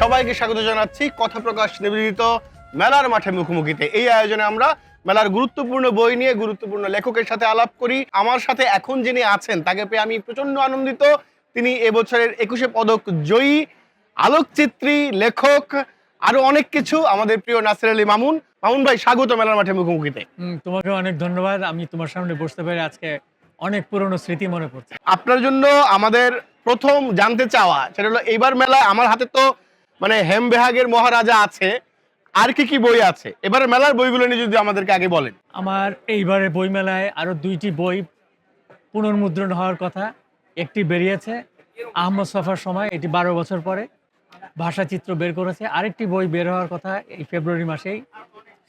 সবাইকে স্বাগত জানাচ্ছি। কথা প্রকাশ নিবেদিত মেলার মাঠে মুখোমুখিতে। এই আয়োজনে আমরা মেলার গুরুত্বপূর্ণ বই নিয়ে গুরুত্বপূর্ণ লেখকের সাথে আলাপ করি। আমার সাথে এখন যিনি আছেন, তাকে পেয়ে আমি প্রচণ্ড আনন্দিত। তিনি এবছরের একুশে পদক জয়ী। আলোকচিত্রী লেখক আরও অনেক কিছু আমাদের প্রিয় নাসির আলী মামুন। মামুন ভাই স্বাগত মেলার মাঠে মুখোমুখিতে। তোমাকে অনেক ধন্যবাদ। আমি তোমার সামনে বসতে পেরে আজকে অনেক পুরনো স্মৃতি মনে পড়ছে। আপনার জন্য আমাদের প্রথম জানতে চাওয়া সেটা হলো এইবার মেলায় আমার হাতে তো মানে হেম বেহাগের মহারাজা আছে। আর কি কি বই আছে? এবার মেলার বইগুলো নিয়ে যদি আমাদেরকে আগে বলেন। আমার এইবারে বই মেলায় আরও দুইটি বই পুনর্মুদ্রণ হওয়ার কথা একটি বেরিয়েছে আহমদ সফার সময় এটি বারো বছর পরে। ভাষাচিত্র বের করেছে। আরেকটি বই বের হওয়ার কথা এই ফেব্রুয়ারি মাসেই।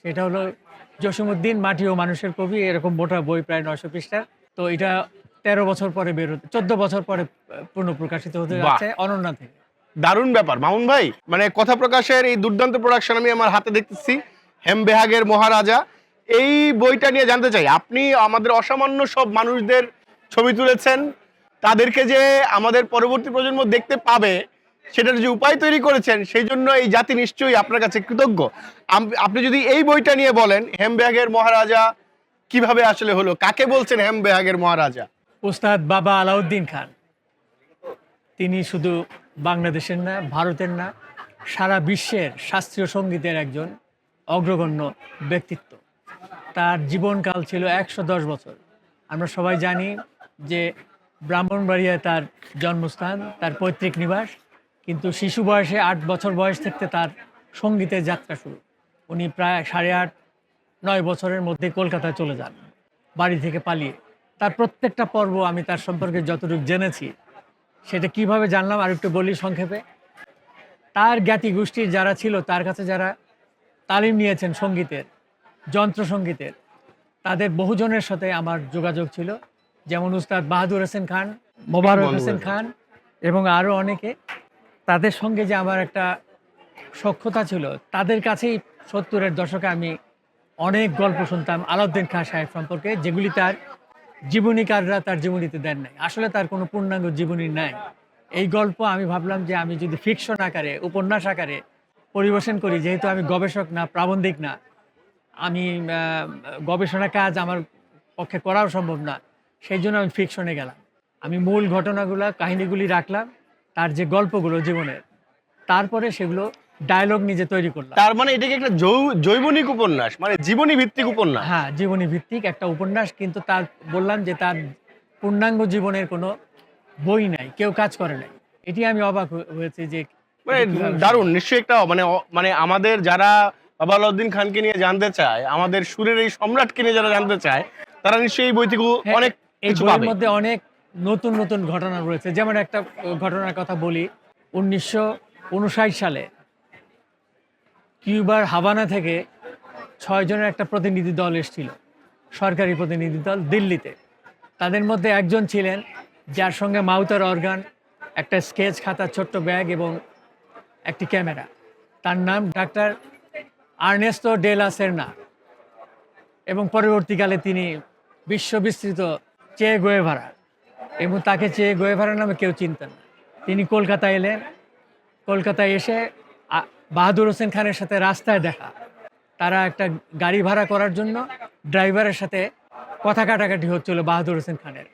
সেটা হলো জসিমুদ্দিন মাটি ও মানুষের কবি। এরকম মোটা বই প্রায় নয়শো পৃষ্ঠার। তো এটা তেরো বছর পরে বের হতে চোদ্দ বছর পরে পূর্ণ প্রকাশিত হতে যাচ্ছে অনন্যা থেকে। দারুণ ব্যাপার। মামুন ভাই মানে কথা প্রকাশের এই দুর্দান্ত প্রোডাকশন আমি আমার হাতে দেখতেছি। হেম বেহাগের মহারাজা। এই বইটা নিয়ে জানতে চাই আপনি আমাদের অসামান্য সব মানুষদের ছবি তুলেছেন। তাদেরকে যে আমাদের পরবর্তী প্রজন্ম দেখতে পাবে সেটার যে উপায় তৈরি করেছেন, সেই জন্য এই জাতি নিশ্চয়ই আপনার কাছে কৃতজ্ঞ। আপনি যদি এই বইটা নিয়ে বলেন হেম বেহাগের মহারাজা কীভাবে আসলে হলো? কাকে বলছেন হেম বেহাগের মহারাজা? উস্তাদ বাবা আলাউদ্দিন খান। তিনি শুধু বাংলাদেশের না, ভারতের না, সারা বিশ্বের শাস্ত্রীয় সঙ্গীতের একজন অগ্রগণ্য ব্যক্তিত্ব। তার জীবনকাল ছিল একশো দশ বছর। আমরা সবাই জানি যে ব্রাহ্মণবাড়িয়ায় তার জন্মস্থান, তার পৈতৃক নিবাস কিন্তু শিশু বয়সে আট বছর বয়স থেকে তার সঙ্গীতের যাত্রা শুরু। উনি প্রায় সাড়ে আট নয় বছরের মধ্যে কলকাতায় চলে যান বাড়ি থেকে পালিয়ে। তার প্রত্যেকটা পর্ব আমি তার সম্পর্কে যতটুকু জেনেছি সেটা কীভাবে জানলাম আর একটু বলি সংক্ষেপে। তার জ্ঞাতি গোষ্ঠীর যারা ছিল তার কাছে যারা তালিম নিয়েছেন সঙ্গীতের যন্ত্রসঙ্গীতের তাদের বহুজনের সাথে আমার যোগাযোগ ছিল। যেমন উস্তাদ বাহাদুর হোসেন খান মোবারক হোসেন খান এবং আরও অনেকে। তাদের সঙ্গে যে আমার একটা সক্ষতা ছিল, তাদের কাছেই সত্তরের দশকে আমি অনেক গল্প শুনতাম আলাউদ্দিন খাঁ সাহেব সম্পর্কে, যেগুলি তার জীবনীকাররা তার জীবনীতে দেন নাই। আসলে তার কোনো পূর্ণাঙ্গ জীবনী নাই। এই গল্প আমি ভাবলাম যে আমি যদি ফিকশন আকারে, উপন্যাস আকারে পরিবেশন করি, যেহেতু আমি গবেষক না, প্রাবন্ধিক না, আমি গবেষণা কাজ আমার পক্ষে করাও সম্ভব না, সেই জন্য আমি ফিকশনে গেলাম। আমি মূল ঘটনাগুলো, কাহিনীগুলি রাখলাম তার যে গল্পগুলো জীবনের তারপরে সেগুলো ডায়লগ নিজে তৈরি করলাম। তার মানে এটাকে একটা জৈবনিক উপন্যাস মানে জীবনী ভিত্তিক উপন্যাস। হ্যাঁ জীবনী ভিত্তিক একটা উপন্যাস কিন্তু তার বললাম যে তার পূর্ণাঙ্গ জীবনের কোনো বই নাই কেউ কাজ করে নাই। এটি আমি অবাক হয়ে- হয়েছি যে মানে দারুণ নিশ্চয়ই একটা মানে মানে আমাদের যারা বাবা আলাউদ্দিন খানকে নিয়ে জানতে চায় আমাদের সুরের এই সম্রাটকে নিয়ে যারা জানতে চায় তারা নিশ্চয়ই এই বই থেকে হ্যাঁ, অনেক এই বইয়ের মধ্যে অনেক নতুন নতুন ঘটনা রয়েছে। যেমন একটা ঘটনার কথা বলি। উনিশশো উনষাট সালে কিউবার হাবানা থেকে ছয় জনের একটা প্রতিনিধি দল এসেছিল। সরকারি প্রতিনিধি দল দিল্লিতে। তাদের মধ্যে একজন ছিলেন, যার সঙ্গে মাউতার অর্গান, একটা স্কেচ খাতা ছোট্ট ব্যাগ এবং একটি ক্যামেরা। তার নাম ডাক্তার আর্নেস্তো ডেলা সেরনা। এবং পরবর্তীকালে তিনি বিশ্ববিস্তৃত চে গোয়েভারা। এবং তাকে চে গোয়েভারা নামে কেউ চিনতেন না। তিনি কলকাতায় এলেন। কলকাতায় এসে বাহাদুর হোসেন খানের সাথে রাস্তায় দেখা। তারা একটা গাড়ি ভাড়া করার জন্য ড্রাইভারের সাথে কথা কাটাকাটি হচ্ছিল বাহাদুর হোসেন খানের।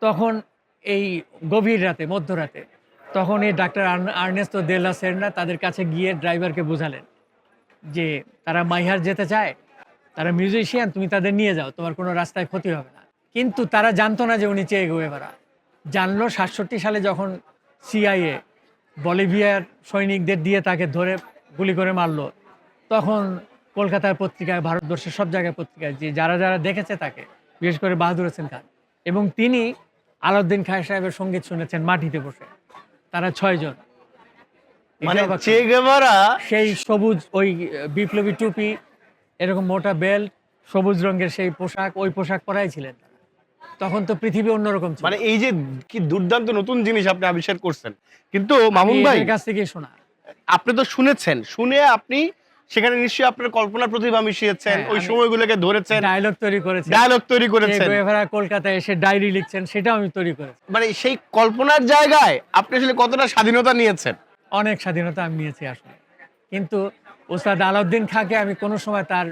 তখন এই গভীর রাতে, মধ্যরাতে, তখন এই ডাক্তার আর্ন- আর্নেস্তো দেলা সেরনা তাদের কাছে গিয়ে ড্রাইভারকে বোঝালেন যে তারা মাইহার যেতে চায়, তারা মিউজিশিয়ান, তুমি তাদের নিয়ে যাও, তোমার কোনো রাস্তায় ক্ষতি হবে না। কিন্তু তারা জানতো না যে উনি চেয়ে গোয়েভারা। জানলো সাতষট্টি সালে যখন সিআইএ বলিভিয়ার সৈনিকদের দিয়ে তাকে ধরে গুলি করে মারলো তখন কলকাতার পত্রিকায় ভারতবর্ষের সব জায়গায় পত্রিকায় যে যারা যারা দেখেছে তাকে বিশেষ করে বাহাদুর হোসেন খান এবং তিনি আলাউদ্দিন খায় সাহেবের সংগীত শুনেছেন মাটিতে বসে। তারা ছয়জন মানে চে গেভারা সেই সবুজ ওই বিপ্লবী টুপি এরকম মোটা বেল্ট সবুজ রঙের সেই পোশাক ওই পোশাক পরাই ছিলেন। তখন তো পৃথিবী অন্যরকম ছিল। মানে এই যে কি দুর্দান্ত নতুন জিনিস আপনি আবিষ্কার করছেন কিন্তু মামুন ভাই কাছ থেকেই শোনা। আপনি তো শুনেছেন শুনে আপনি সেখানে নিশ্চয়ই আপনার কল্পনা প্রতিভা মিশিয়েছেন হ্যাঁ, ওই সময়গুলোকে ধরেছেন ডায়লগ তৈরি করেছে। ডায়লগ তৈরি করেছেন। কলকাতায় এসে ডায়েরি লিখছেন সেটাও আমি তৈরি করেছি। মানে সেই কল্পনার জায়গায় আপনি আসলে কতটা স্বাধীনতা নিয়েছেন? অনেক স্বাধীনতা আমি নিয়েছি আসলে। কিন্তু ওস্তাদ আলাউদ্দিন খাঁকে আমি কোনো সময় তার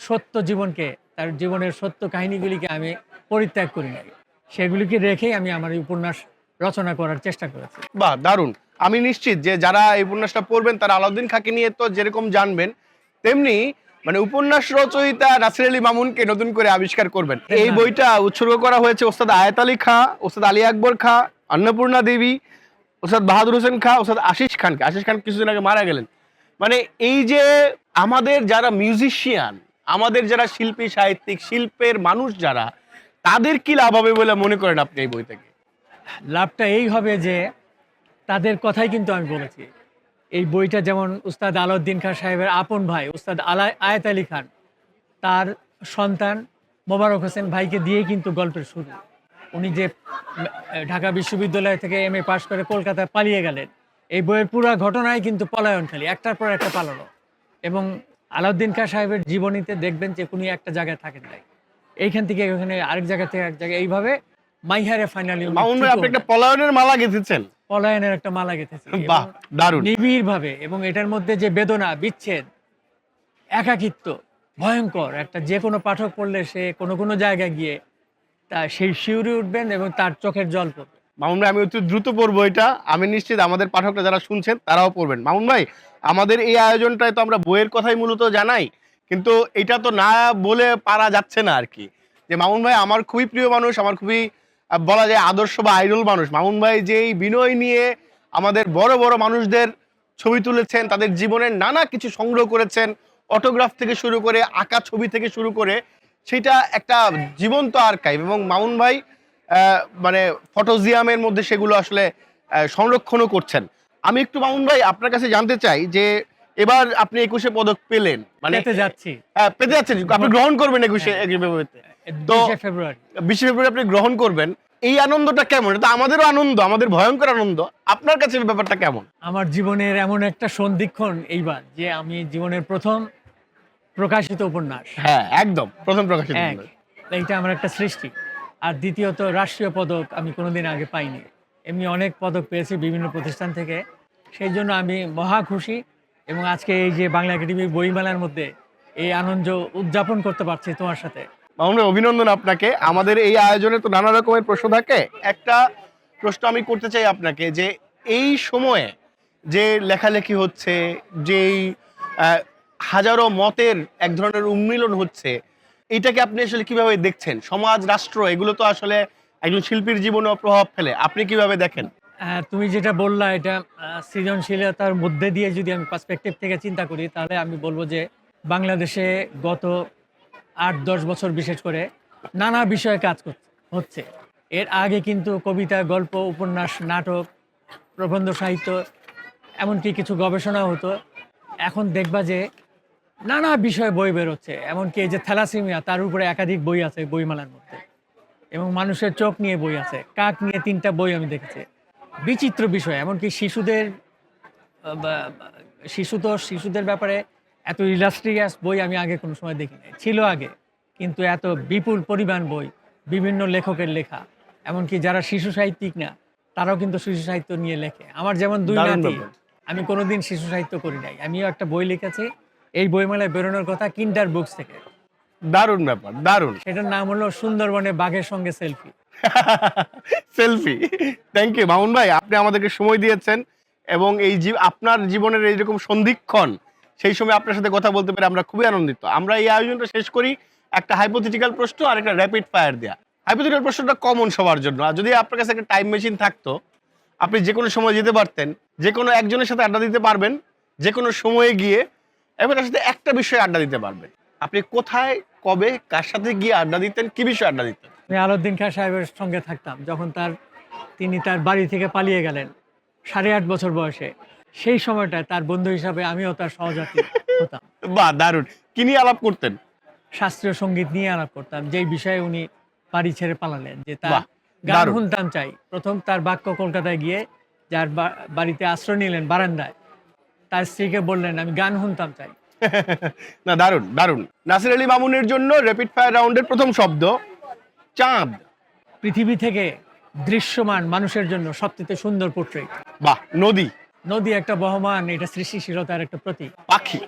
সত্য জীবনকে তার জীবনের সত্য কাহিনীগুলিকে আমি পরিত্যাগ করি নাই সেগুলিকে রেখেই আমি আমার এই উপন্যাস রচনা করার চেষ্টা করেছি। বাহ দারুণ। আমি নিশ্চিত যে যারা এই উপন্যাসটা পড়বেন তারা আলাউদ্দিন খাকে নিয়ে তো যেরকম জানবেন তেমনি মানে উপন্যাস রচয়িতা নাসির আলী মামুনকে নতুন করে আবিষ্কার করবেন। এই বইটা উৎসর্গ করা হয়েছে ওস্তাদ আয়াত আলী খা ওস্তাদ আলী আকবর খা অন্নপূর্ণা দেবী ওস্তাদ বাহাদুর হোসেন খা ওস্তাদ আশিস খানকে। আশিস খান কিছুদিন আগে মারা গেলেন। মানে এই যে আমাদের যারা মিউজিশিয়ান আমাদের যারা শিল্পী সাহিত্যিক শিল্পের মানুষ যারা তাদের কি লাভ হবে বলে মনে করেন আপনি এই বই থেকে? লাভটা এই হবে যে তাদের কথাই কিন্তু আমি বলেছি। এই বইটা যেমন উস্তাদ আলাউদ্দিন খান সাহেবের আপন ভাই, উস্তাদ আলা আয়াত আলী খান, তার সন্তান মোবারক হোসেন ভাইকে দিয়েই কিন্তু গল্পের শুরু। উনি যে ঢাকা বিশ্ববিদ্যালয় থেকে এম এ পাশ করে কলকাতায় পালিয়ে গেলেন, এই বইয়ের পুরো ঘটনাই কিন্তু পলায়ন খালি একটার পর একটা পালানো। এবং আলাউদ্দিন খান সাহেবের জীবনীতে দেখবেন যে উনি একটা জায়গায় থাকেন নাই। এইখান থেকে ওখানে আরেক জায়গা থেকে এক জায়গায়। এইভাবে মাইহারে ফাইনালি মামুন ভাই আপনি একটা পলায়নের মালা গেঁথেছেন। পলায়নের একটা মালা গেঁথেছে। বাহ দারুণ। নিবিড় ভাবে এবং এটার মধ্যে যে বেদনা বিচ্ছেদ একাকিত্ব ভয়ঙ্কর একটা যে কোনো পাঠক পড়লে সে কোনো কোনো জায়গায় গিয়ে তা সেই শিউরে উঠবেন এবং তার চোখের জল পড়বে। মামুন ভাই আমি অতি দ্রুত পড়ব এটা। আমি নিশ্চিত আমাদের পাঠকরা যারা শুনছেন তারাও পড়বেন। মামুন ভাই আমাদের এই আয়োজনটায় তো আমরা বইয়ের কথাই মূলত জানাই। কিন্তু এটা তো না বলে পারা যাচ্ছে না আর কি। যে মামুন ভাই আমার খুবই প্রিয় মানুষ, আমার খুবই বলা যায় আদর্শ বা আইডল মানুষ। মামুন ভাই যেই বিনয় নিয়ে আমাদের বড় বড় মানুষদের ছবি তুলেছেন, তাদের জীবনের নানা কিছু সংগ্রহ করেছেন, অটোগ্রাফ থেকে শুরু করে, আঁকা ছবি থেকে শুরু করে, সেটা একটা জীবন্ত আর্কাইভ এবং মামুন ভাই মানে ফটোজিয়ামের মধ্যে সেগুলো আসলে সংরক্ষণও করছেন। আমি একটু মামুন ভাই আপনার কাছে জানতে চাই যে এবার আপনি একুশে পদক পেলেন মানে পেতে যাচ্ছি। হ্যাঁ, পেতে যাচ্ছেন। আপনি গ্রহণ করবেন একুশে একুশে তো- ফেব্রুয়ারি। বিশে ফেব্রুয়ারি আপনি গ্রহণ করবেন। এই আনন্দটা কেমন? এটা আমাদেরও আনন্দ আমাদের ভয়ঙ্কর আনন্দ। আপনার কাছে ব্যাপারটা কেমন? আমার জীবনের এমন একটা সন্ধিক্ষণ এইবার যে আমি জীবনের প্রথম প্রকাশিত উপন্যাস। হ্যাঁ একদম প্রথম প্রকাশিত এইটা আমার একটা সৃষ্টি। আর দ্বিতীয়ত রাষ্ট্রীয় পদক আমি কোনোদিন আগে পাইনি। এমনি অনেক পদক পেয়েছি বিভিন্ন প্রতিষ্ঠান থেকে। সেই জন্য আমি মহা খুশি। এবং আজকে এই যে বাংলা একাডেমি বইমেলার মধ্যে এই আনন্দ উদযাপন করতে পারছি তোমার সাথে। মামুন, অভিনন্দন আপনাকে। আমাদের এই আয়োজনে তো নানা রকমের প্রশ্ন থাকে। একটা প্রশ্ন আমি করতে চাই আপনাকে যে এই সময়ে যে লেখালেখি হচ্ছে, যেই হাজারো মতের এক ধরনের উন্মিলন হচ্ছে, এটাকে আপনি আসলে কীভাবে দেখছেন? সমাজ, রাষ্ট্র, এগুলো তো আসলে একজন শিল্পীর জীবনেও প্রভাব ফেলে। আপনি কীভাবে দেখেন? তুমি যেটা বললা, এটা সৃজনশীলতার মধ্যে দিয়ে যদি আমি পার্সপেক্টিভ থেকে চিন্তা করি, তাহলে আমি বলব যে বাংলাদেশে গত আট, দশ বছর বিশেষ করে নানা বিষয়ে কাজ হচ্ছে। এর আগে কিন্তু কবিতা, গল্প, উপন্যাস, নাটক, প্রবন্ধ সাহিত্য, এমনকি কিছু গবেষণা হতো। এখন দেখবা যে নানা বিষয়ে বই বেরোচ্ছে, এমনকি এই যে থ্যালাসিমিয়া, তার উপরে একাধিক বই আছে বইমেলার মধ্যে। এবং মানুষের চোখ নিয়ে বই আছে, কাক নিয়ে তিনটা বই আমি দেখেছি। বিচিত্র বিষয় এমনকি শিশুদের আহ, বা- বা- শিশু তো শিশুদের ব্যাপারে এত ইলাস্ট্রিয়াস বই আমি আগে কোনো সময় দেখি নাই ছিল আগে কিন্তু এত বিপুল পরিমাণ বই বিভিন্ন লেখকের লেখা এমনকি যারা শিশু সাহিত্যিক না তারাও কিন্তু শিশু সাহিত্য নিয়ে লেখে। আমার যেমন দুই নাতি আমি কোনোদিন শিশু সাহিত্য করি নাই। আমিও একটা বই লিখেছি এই বইমেলায় বেরোনোর কথা কিন্ডার বুকস থেকে। দারুণ ব্যাপার দারুণ। সেটার নাম হলো সুন্দরবনে বাঘের সঙ্গে selfie. Selfie thank you Mamun ভাই, আপনি আমাদেরকে সময় দিয়েছেন এবং এই আপনার জীবনের এইরকম সন্ধিক্ষণ, সেই সময় আপনার সাথে কথা বলতে পেরে আমরা খুবই আনন্দিত। আমরা এই আয়োজনটা শেষ করি একটা হাইপোথেটিক্যাল প্রশ্ন আর একটা র্যাপিড ফায়ার দেয়া। হাইপোথেটিক্যাল প্রশ্নটা কমন সবার জন্য। আর যদি আপনার কাছে একটা টাইম মেশিন থাকতো, আপনি যে কোনো সময় যেতে পারতেন যে কোনো একজনের সাথে আড্ডা দিতে পারবেন যে কোনো সময়ে গিয়ে এবং তার সাথে একটা বিষয়ে আড্ডা দিতে পারবেন। আপনি কোথায়, কবে, কার সাথে গিয়ে আড্ডা দিতেন, কী বিষয়ে আড্ডা দিতেন? আমি আলাউদ্দিন খান সাহেবের সঙ্গে থাকতাম যখন তার তিনি তার বাড়ি থেকে পালিয়ে গেলেন সাড়ে আট বছর বয়সে। সেই সময়টায় তার বন্ধু হিসাবে আমিও তার সহযাত্রী হতাম। বাহ দারুণ। কি নিয়ে আলাপ করতেন? শাস্ত্রীয় সংগীত নিয়ে আলাপ করতাম যেই বিষয়ে উনি বাড়ি ছেড়ে পালালেন যে তার গান শুনতাম চাই। প্রথম তার বাক্য কলকাতায় গিয়ে যার বা- বাড়িতে আশ্রয় নিলেন বারান্দায় তার স্ত্রীকে বললেন আমি গান শুনতাম চাই। না দারুণ দারুণ। নাসির আলী মামুনের জন্য র্যাপিড ফায়ার রাউন্ডের প্রথম শব্দ। চাঁদ। পৃথিবী থেকে দৃশ্যমান মানুষের জন্য সবচেয়ে সুন্দর পোর্ট্রেট বাহ নদী। নদী একটা বহমান এটা সৃষ্টিশীলতার একটা প্রতীক। পাখি।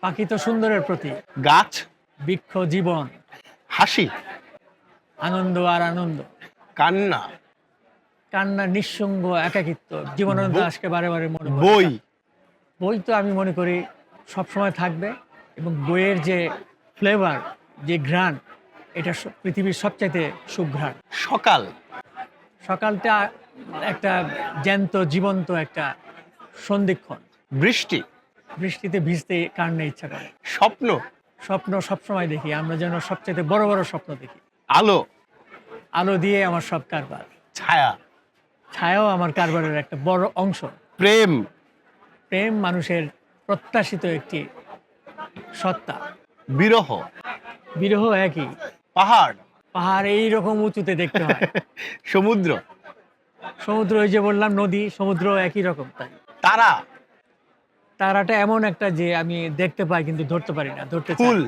পাখি তো সুন্দরের প্রতীক। গাছ। বৃক্ষ জীবন। হাসি। আনন্দ আর আনন্দ। কান্না। কান্না নিঃসঙ্গ একাকিত্ব জীবনানন্দ দাসকে বারে বারে মনে বই। বই তো আমি মনে করি সবসময় থাকবে এবং বইয়ের যে ফ্লেভার যে ঘ্রাণ এটা পৃথিবীর সবচাইতে সুঘ্রাণ। সকাল। সকালটা একটা জ্যান্ত জীবন্ত একটা সন্ধিক্ষণ। বৃষ্টি। বৃষ্টিতে ভিজতে কার না ইচ্ছা করে। স্বপ্ন। স্বপ্ন সবসময় দেখি আমরা যেন সবচেয়ে বড় বড় স্বপ্ন দেখি। আলো। আলো দিয়ে আমার সব কারবার। ছায়া। ছায়াও আমার কারবারের একটা বড় অংশ। প্রেম। প্রেম মানুষের প্রত্যাশিত একটি সত্তা। বিরহ। বিরহ একই। পাহাড়। পাহাড় এইরকম উঁচুতে দেখতে হয়। সমুদ্র। সমুদ্র ওই যে বললাম নদী সমুদ্র একই রকম তাই। তারা। তারাটা এমন একটা যে আমি দেখতে পাই কিন্তু ধরতে পারি না ধরতে ফুল।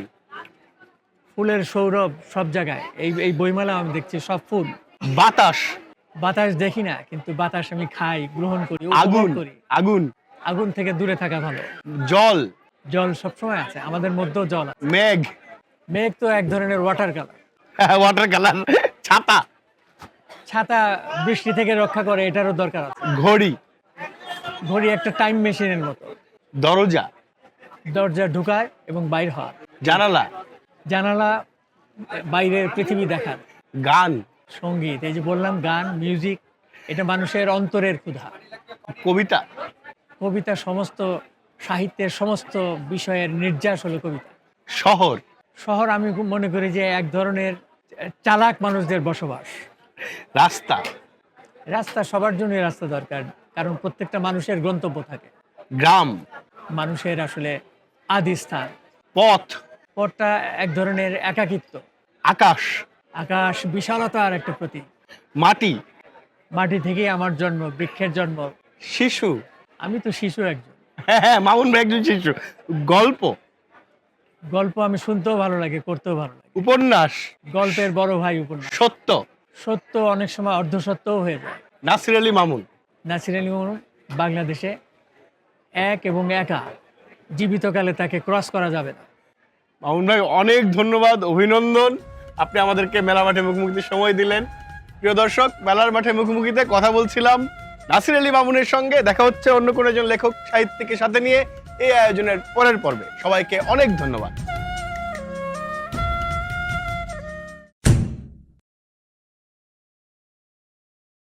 ফুলের সৌরভ সব জায়গায়। এই এই বইমেলা আমি দেখছি সব ফুল। বাতাস। বাতাস দেখি না কিন্তু বাতাস আমি খাই গ্রহণ করি আগুন করি। আগুন। আগুন থেকে দূরে থাকা ভালো। জল। জল সবসময় আছে আমাদের মধ্যেও জল আছে। মেঘ। মেঘ তো এক ধরনের ওয়াটার কালার ওয়াটার কালার ছাতা। ছাতা বৃষ্টি থেকে রক্ষা করে এটারও দরকার আছে। ঘড়ি। ঘড়ি একটা টাইম মেশিনের মতো। দরজা। দরজা ঢুকায় এবং বাইর হওয়ার জানালা। জানালা বাইরের পৃথিবী দেখার। গান। সংগীত এই যে বললাম গান মিউজিক এটা মানুষের অন্তরের ক্ষুধা। কবিতা। কবিতা সমস্ত সাহিত্যের সমস্ত বিষয়ের নির্যাস হলো কবিতা। শহর। শহর আমি মনে করি যে এক ধরনের চালাক মানুষদের বসবাস। রাস্তা? রাস্তা সবার জন্যই রাস্তা দরকার কারণ প্রত্যেকটা মানুষের গন্তব্য থাকে। গ্রাম? মানুষের আসলে আদি স্থান। পথ? পথটা এক ধরনের একাকিত্ব। আকাশ? আকাশ বিশালতার একটা প্রতীক। মাটি? মাটি থেকেই আমার জন্ম বৃক্ষের জন্ম। শিশু? আমি তো শিশু একজন। হ্যাঁ হ্যাঁ মামুন ভাই একজন শিশু। গল্প? গল্প আমি শুনতেও ভালো লাগে করতেও ভালো লাগে। উপন্যাস। গল্পের বড় ভাই উপন্যাস। সত্য। সত্য অনেক সময় অর্ধসত্যও হয়ে যায়। নাসির আলী মামুন। নাসির আলী মামুন বাংলাদেশে এক এবং একা। জীবিতকালে তাকে ক্রস করা যাবে না। মামুন ভাই অনেক ধন্যবাদ অভিনন্দন। আপনি আমাদেরকে মেলা মাঠে মুখোমুখিতে সময় দিলেন। প্রিয় দর্শক মেলার মাঠে মুখোমুখিতে কথা বলছিলাম নাসির আলী মামুনের সঙ্গে। দেখা হচ্ছে অন্য কোনো একজন লেখক সাহিত্যিকের সাথে নিয়ে। এই আয়োজনের পরের পর্বে সবাইকে অনেক ধন্যবাদ।